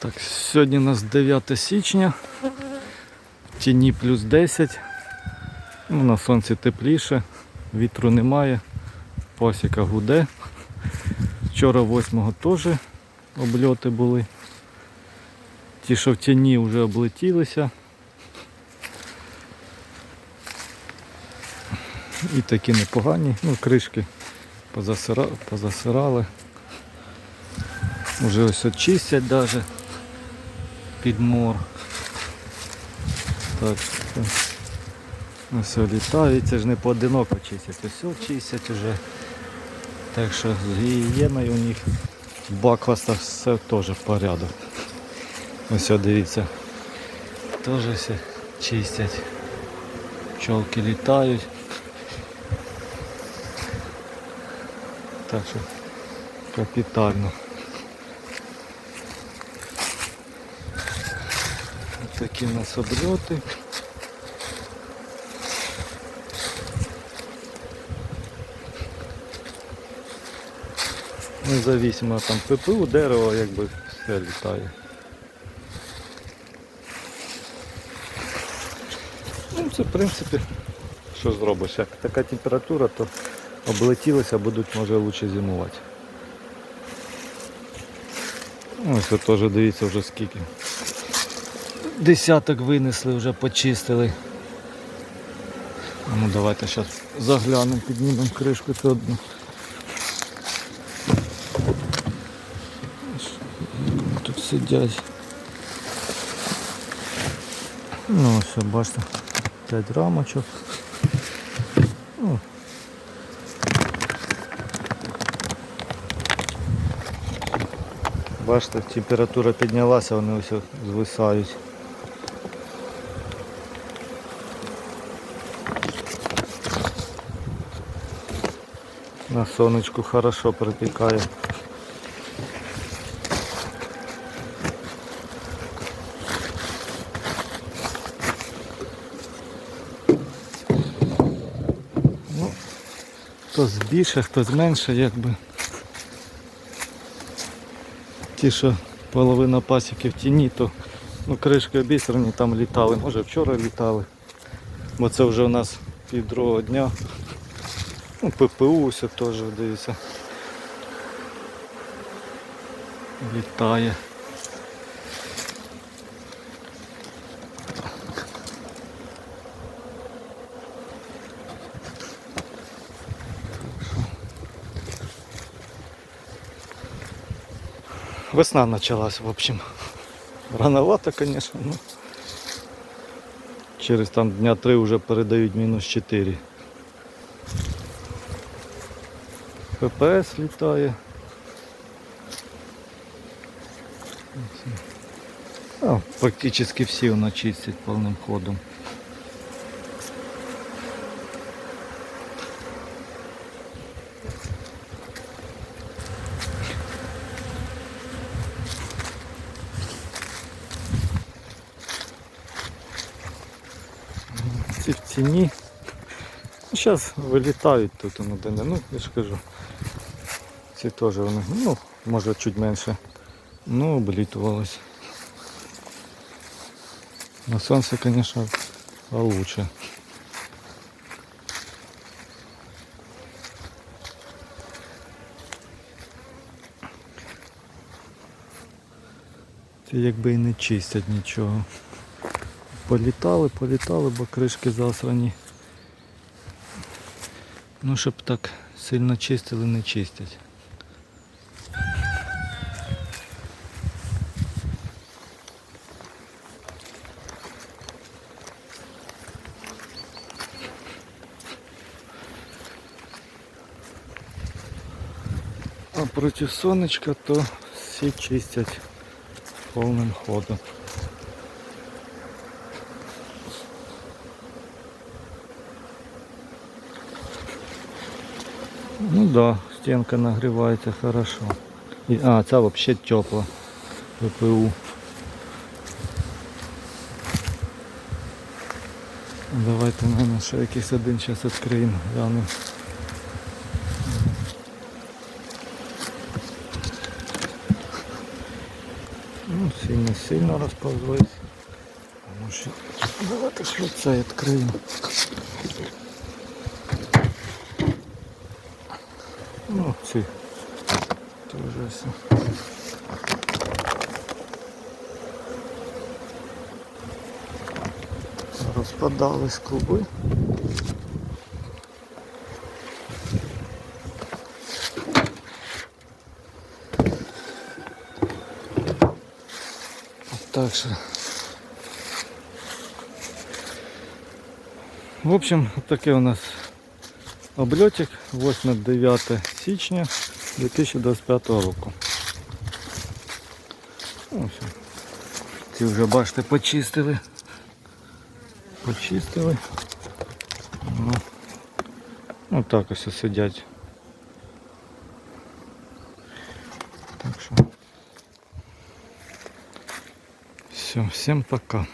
Так, сьогодні у нас 9 січня, в тіні плюс 10, ну, на сонці тепліше, вітру немає, пасіка гуде. Вчора 8-го теж обльоти були. Ті, що в тіні вже облетілися. І такі непогані, ну кришки позасира... позасирали. Уже ось очистять даже під мор. Так, це ось літають, це ж не поодиноко чистять, ось чистять уже. Так що з гігієною у них бакваста все теж порядок. Ось дивіться. Теж все чистять. Пчолки літають. Так що капітально. Такі у нас обльоти. Независимо там ППУ, дерево, якби все літає. Ну це в принципі, що зробиш, як така температура, то облетілися, будуть може лучше зимувати. Ось от теж дивіться вже скільки. Десяток винесли, вже почистили. Ну давайте зараз заглянемо, піднімемо кришку цю одну. Тут сидять. Ну ось, бачите, 5 рамочок. Ну, Бачите, температура піднялася, вони ось звисають. На сонечку хорошо припікає. Ну, хтось більше, хтось менше, якби. Ті, що половина пасіки в тіні, то ну, кришки обісрані, там літали. Може вчора літали. Бо це вже у нас пів другого дня. Ну, ППУ все теж дивіться. Літає. Весна началась, в общем. Рановато, конечно, но через там дня три вже передають мінус 4. ППС літає. А, практично всі вона чистять повним ходом. В ціні. Зараз вилітають тут воно де не. Ну, я ж кажу. Ці теж вони, ну, може чуть менше. Ну, облітувалось. На сонце, звісно, лучше. Ці якби і не чистять нічого. Політали, політали, бо кришки засрані. Ну, щоб так сильно чистили, не чистять. А проти сонечка то всі чистять повним ходом. Ну да, стенка нагревается хорошо. И, а, ця вообще тепла. ППУ. Давайте, наверное, ще якийсь один зараз відкриємо, глянемо. Ну, сильно сильно розповзлись. Давайте ж це відкриємо. Ну, ці теж все. Розпадались клуби. Так що. В общем, такий у нас обльотик 8-9 січня 2025 року. Ось. Ці вже бачите почистили. Почистили. Ну, ну так ось сидять. Так що. Все, всем пока.